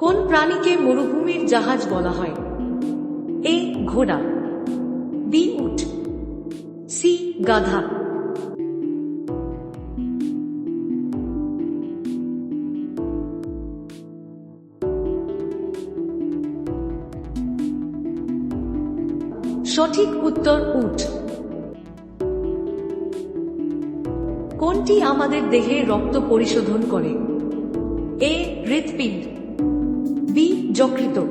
কোন প্রাণীকে মরুভূমির জাহাজ বলা হয়? এ, ঘোড়া। বি, উট। সি, গাধা। সঠিক উত্তর উট। কোনটি আমাদের দেহে রক্ত পরিশোধন করে? এ, হৃৎপিণ্ড। বি যকৃত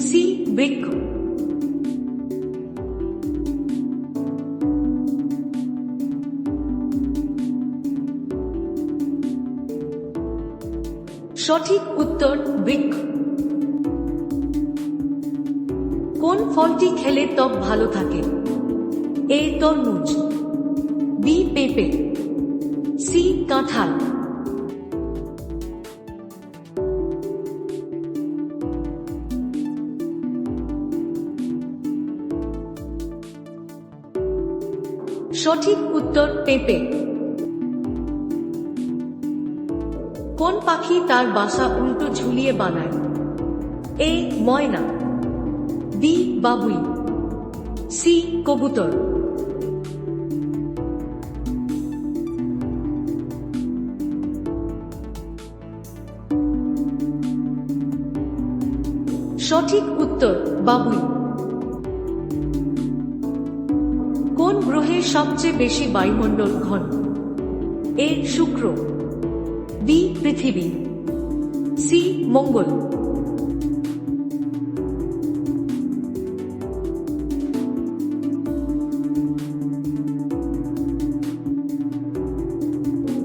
সি, বৃক্ষ। সঠিক উত্তর, বৃক্ষ। কোন ফলটি খেলে ত্বক ভালো থাকে? এ, তরমুজ। বি, পেঁপে। সি, কাঁঠাল। সঠিক উত্তর পেঁপে কোন পাখি তার বাসা উল্টো ঝুলিয়ে বানায়? এ, ময়না, বি, বাবুই, সি, কবুতর। সঠিক উত্তর, বাবুই। কোন গ্রহে সবচেয়ে বেশি বায়ুমণ্ডল ঘন। এ শুক্র বি পৃথিবী সি মঙ্গল।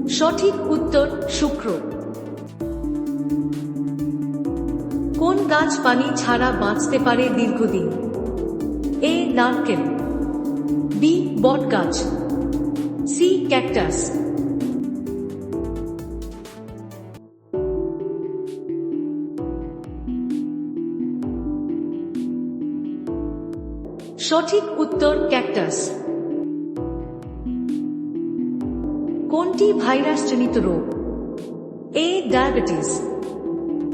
সঠিক উত্তর শুক্র। কোন গাছ পানি ছাড়া বাঁচতে পারে দীর্ঘদিন? এ নারকেল। বি বট গাছ, সি ক্যাকটাস। সঠিক উত্তর ক্যাকটাস। কোনটি ভাইরাস জনিত রোগ? A diabetes,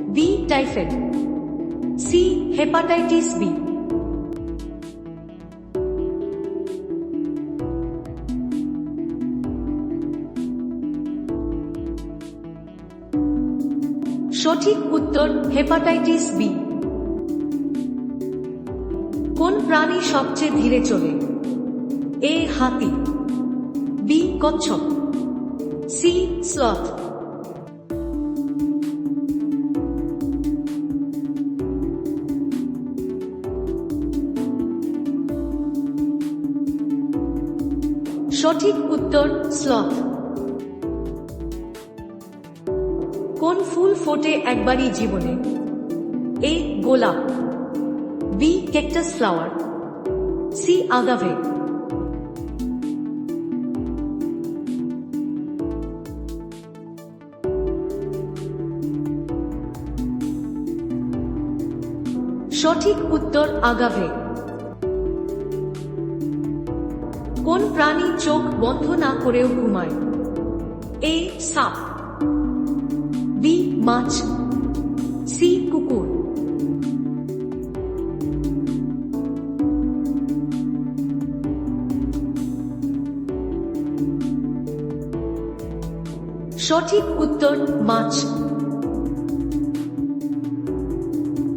B typhoid, C hepatitis B. সঠিক উত্তর হেপাটাইটিস বি। কোন প্রাণী সবচেয়ে ধীরে চলে? এ, হাতি, বি, কচ্ছপ, সি, স্লথ। সঠিক উত্তর স্লথ। কোন ফুল ফোটে একবারই জীবনে? এ, গোলাপ, B cactus flower, C, agave. সঠিক উত্তর আগাভে। কোন প্রাণী চোখ বন্ধ না করেও ঘুমায়? এ, সাপ। বি মাছ সি কুকুর সঠিক উত্তর মাছ